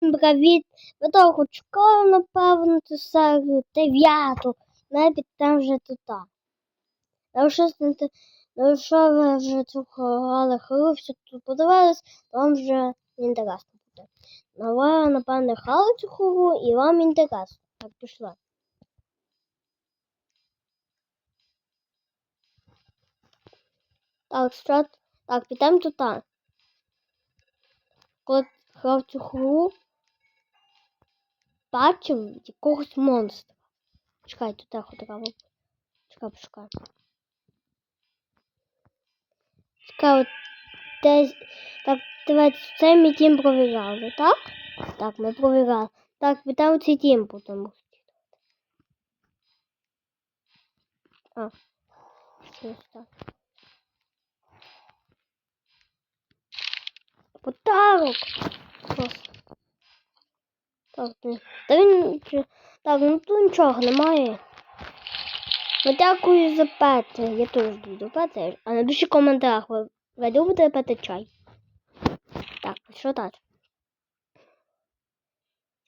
Ви того школу, напевно, ту серію дев'яту, навіть там вже тута. Сте- якщо ви вже грали гру, все тут подивились, вам вже інтересно буде. Ну, ви, напевно, грали цю гру і вам інтересно. Так, пішла. Так, що? Так, підемо тута. Коли грав цю гру, бачив якогось монстра. Чекай, тут так треба. Чекай, почекай. Чекай, десь. Так, давайте цей ми дім провіряли, так? Так, ми провіряли. Так, підемо цей дім потім. А, щось так. Подарок! Просто. Так. Та він. Так, ну тут нічого немає. Ну, дякую за пети. Я теж люблю пети. А напишіть в коментарях, ви, ви любите пити чай? Так, що?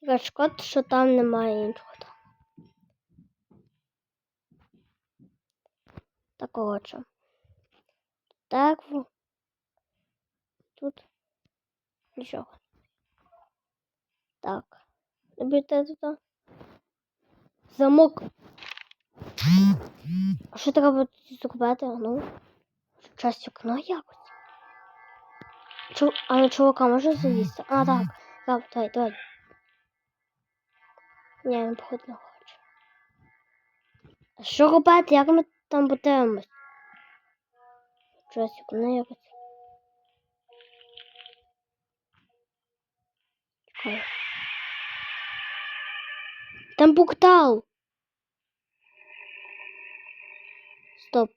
Тільки шкода, що там немає нічого. Так, коротше. Так, тут нічого. Так. Любите? Замок. А що треба зробити? Ну, часть окна якось. А на чувака може залізти? А, так. Так, давай, давай. Ні, він походу не хоче. А що робити? Як ми там будемось? Часть окна якось. Чекай. Там портал. Стоп.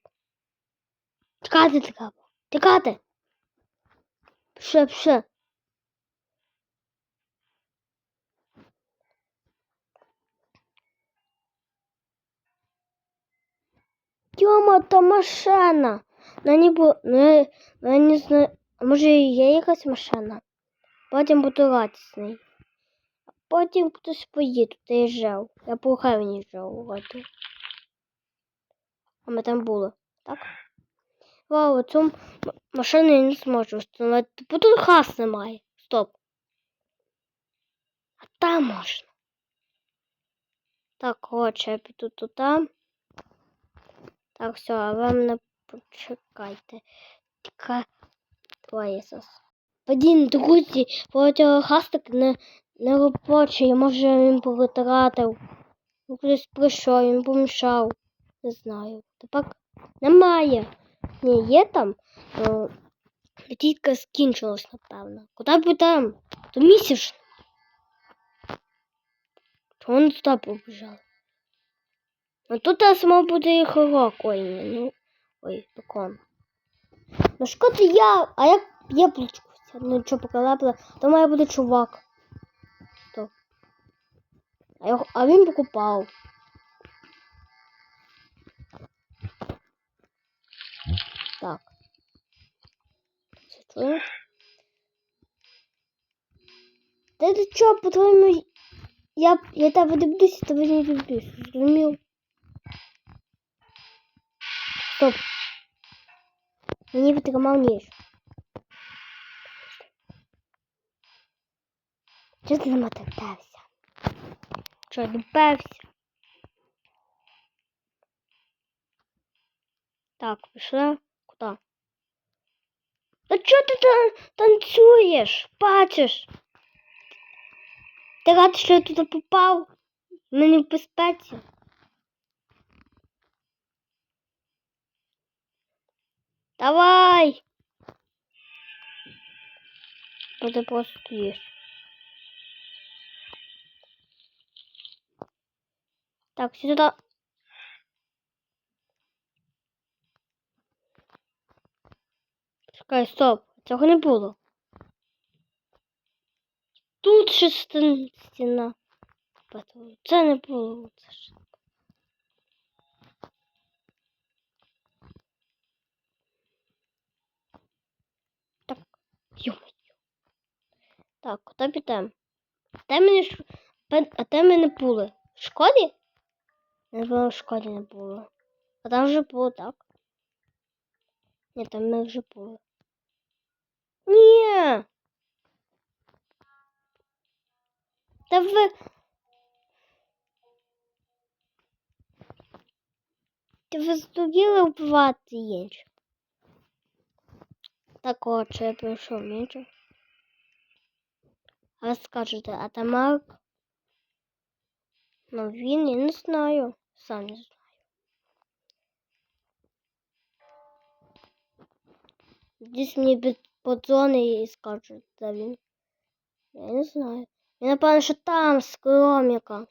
Тікати треба. Тікати. Пше, пше. Тьома, та машина. На не бу... Ну, я не знаю. А може є якась машина? Потім буду грати з нею. Потім хтось поїде, де я жив. Я по Хевені жив. От. А ми там були, так? Вау, цю машину я не зможу встановити. Бо тут хас немає. Стоп. А там можна. Так, коротше, я піду туди. Так, все, а ви мене почекайте. Така. Ой, Ісус. Блін, друзі, протягохастик не, не робочий, може він повитратив. Ну, хтось прийшов, він помішав. Не знаю. Тепер немає. Ні, є там. Ну, тільки скінчилось, напевно. Куди підемо? До місяць. ж. Чого вони туди побіжали? Ну тут я мав бути їх урок. Ой, ну. Ой, бекон. Ну шкода я, а яблучко? взяв? Ну що поколепила, то має бути чувак. То. А, його, а він покупав. Так. Це чує? Та ти чо, по-твоєму, я, я тебе дивлюся, тебе не дивлюся, зрозумів? Стоп. Мені потримав ніж. Чого ти намотався? Що, допевся? Так, пішла. Куди? Та чого ти там танцюєш? Бачиш? Ти радий, що я туди попав? Ми не в безпеці. Давай! Ти просто стоїш. Так, сюди. Чекай, стоп. Цього не було. Тут ще стін- стіна. Це не було. Це ж. Так, йо Так, куди підемо? Де мені ш... А де мене були? В школі? Не було в школі не було. А там вже було, так? Ні, там ми вже були. Ні. Та ви. Та ви здуріли вбивати інших. Так от, що я прийшов інших. А скажете, а там Марк? Ну він, я не знаю. Сам не знаю. Десь мені під- подзвонить і скаже, де він. Я не знаю. Він, напевно, що там, з кроміка.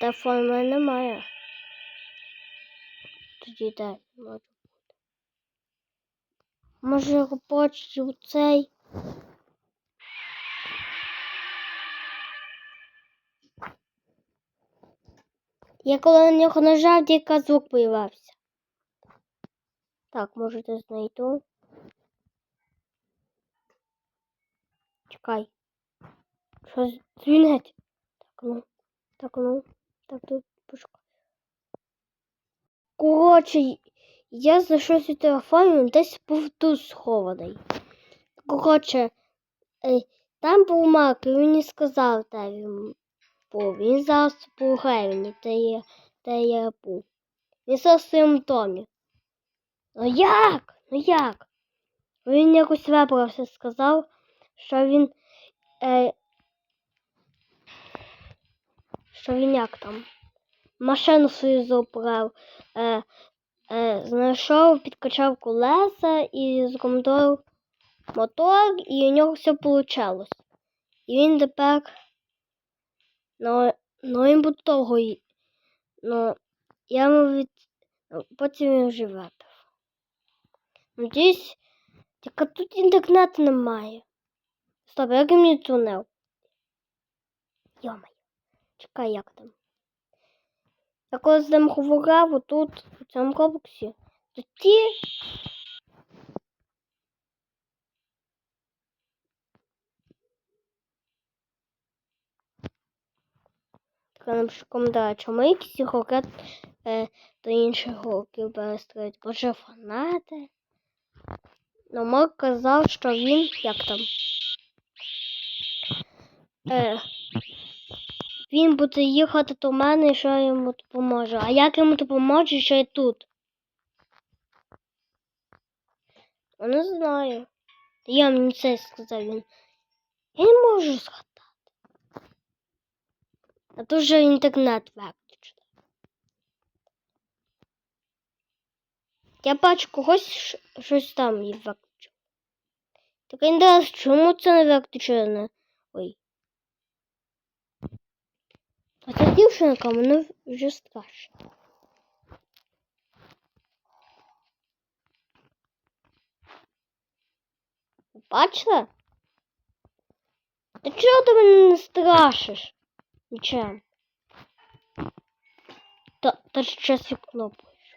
Телефон в мене немає. Тоді де може бути? Може робочий у цей. Я коли на нього нажав, тільки звук появився. Так, можете знайду. Чекай. Що дзвінить? Так, ну. Так, ну. Так, тут пошукай. Коротше, я знайшов свій телефон, він десь був тут схований. Коротше, е, там був Марк, і він не сказав, де він був. Він зараз я, де я був. Він зараз в своєму домі. Ну як? Ну як? Він якось вибрався, сказав, що він. Е, що він як там? Машину свою забрав, е, е, знайшов, підкачав колеса і зремонтував мотор, і у нього все вийшло. І він тепер. Ну, ну він буде довго. й- Ну, я від... ну, Потім вже випив. Надіюсь, тільки тут інтернету немає. Стоп, як мені дзвонив? Йомай, чекай, як там. Я коли з ним говорив отут, у цьому комплексі, то. Така нам коментар, чому якісь ігроки е, до інших років перестають? Може фанати? Ну, Мок казав, що він як там. Е, він буде їхати до мене, що я йому допоможу. А як йому допоможу, що я тут? Я не знаю. Я мені це сказав він. Я не можу згадати. А тут вже інтернет виключений. Я бачу когось щось там і виключив. Так інтерес, чому це не виключено? Ой. А ця дівчинка мене вже страшно. Бачила? Та чого ти мене не страшиш? Та, та щас вікно пишу.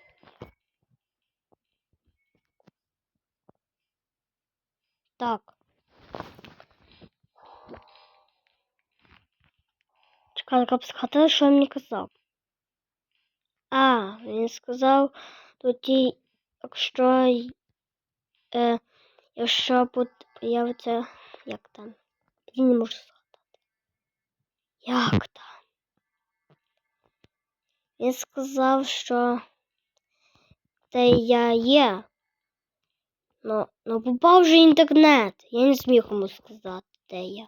Так. Чекай, як обсхати, що він мені казав. А, він сказав тоді, якщо, е, якщо появиться, як там, я не можу згадати. Як там? Він сказав, що це я є. Ну, ну попав вже інтернет. Я не зміг йому сказати, де я.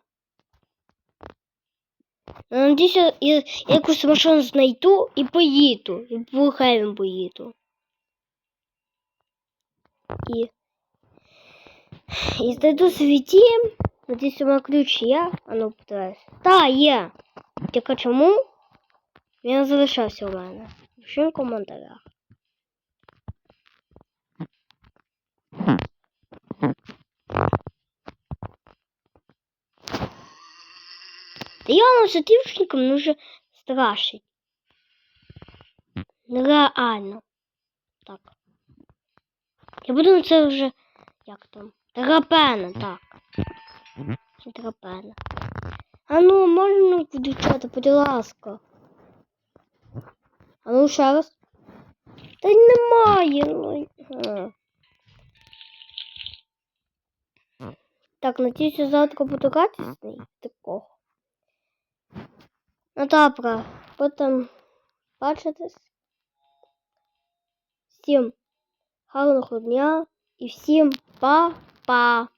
Ну, надіюся, я якусь машину знайду і поїду. І Хевен поїду. І. І знайду свій дім. Надіюсь, у мене ключ є. А ну, подивись. Та, є. Тільки чому? Він залишався у мене. Пиши в коментарях. Та я вже дівчинком ну вже страшить. Нереально. Так. Я буду це вже. Як там? Терапена, так. Терапена. А ну, можна, дівчата, будь ласка. А ну ще раз. Та й немає. Ну. га. Так, надіюся, завтра буду радісний такого. Ну добре, потім бачитись. Всім гарного дня і всім па-па!